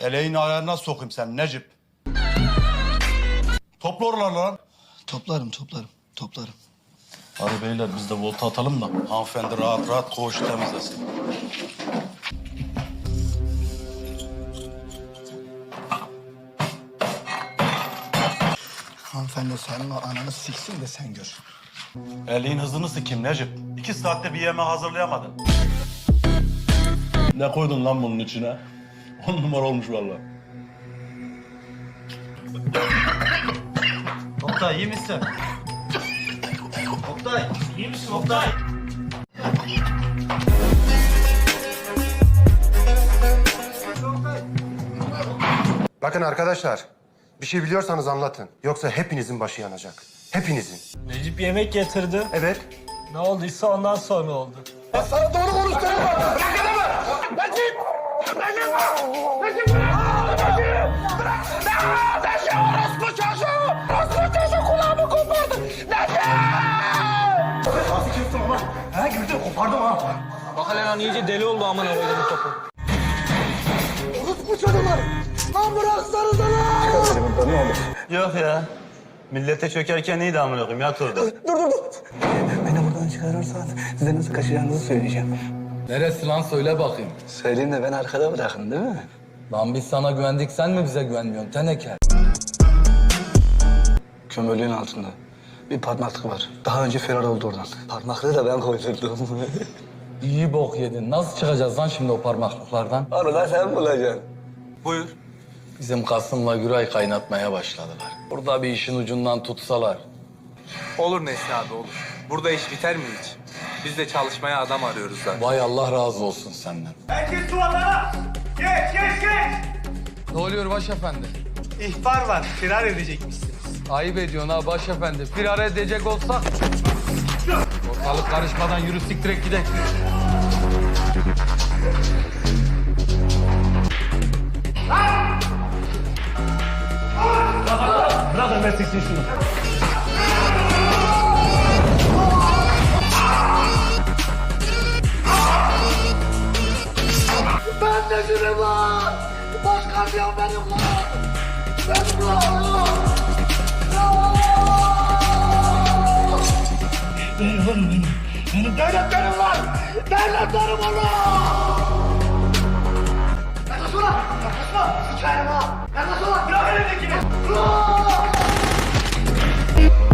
Eleğin ayarına sokayım sen Necip. Topla oraları lan. Toplarım toplarım toplarım. Hadi beyler biz de volta atalım da hanımefendi rahat rahat koğuşu temizlesin. Hanımefendi senin o ananı siksin de sen gör. Eleğin hızını sikeyim Necip. İki saatte bir yemek hazırlayamadın. Ne koydun lan bunun içine? On numara olmuş vallahi. Oktay iyi misin? Oktay iyi misin Oktay? Bakın arkadaşlar, bir şey biliyorsanız anlatın. Yoksa hepinizin başı yanacak. Hepinizin. Necip yemek getirdi. Evet. Ne olduysa ondan sonra oldu. Bak hele lan iyice deli oldu aman havayla bu topu. Yok ya. Millete çökerken iyiydi amına koyayım yat orada. Beni buradan çıkarırsan size nasıl kaçacağınızı söyleyeceğim. Neresi lan söyle bakayım. Söyleyeyim de beni arkada bırakın değil mi? Lan biz sana güvendik sen mi bize güvenmiyorsun teneke? Kömürlüğün altında. Bir parmaklık var. Daha önce ferar oldu oradan. Parmaklığı da ben koydurdum. İyi bok yedin. Nasıl çıkacağız lan şimdi o parmaklıklardan? Onu da sen bulacaksın. Buyur. Bizim Kasım'la Güray kaynatmaya başladılar. Burada bir işin ucundan tutsalar. Olur Nesli abi olur. Burada iş biter mi hiç? Biz de çalışmaya adam arıyoruz zaten. Vay Allah razı olsun senden. Herkes duvarlara! Geç geç geç! Ne oluyor başefendi? İhbar var. Firar edecekmişsiniz. Ayıp ediyorsun ha başefendi. Firar edecek olsak... Ortalık karışmadan yürü siktirek gidelim. Bırakın ben siksin şunu. Yaklaşma! Yaklaşma! Yaklaşma! Bırak elindekini!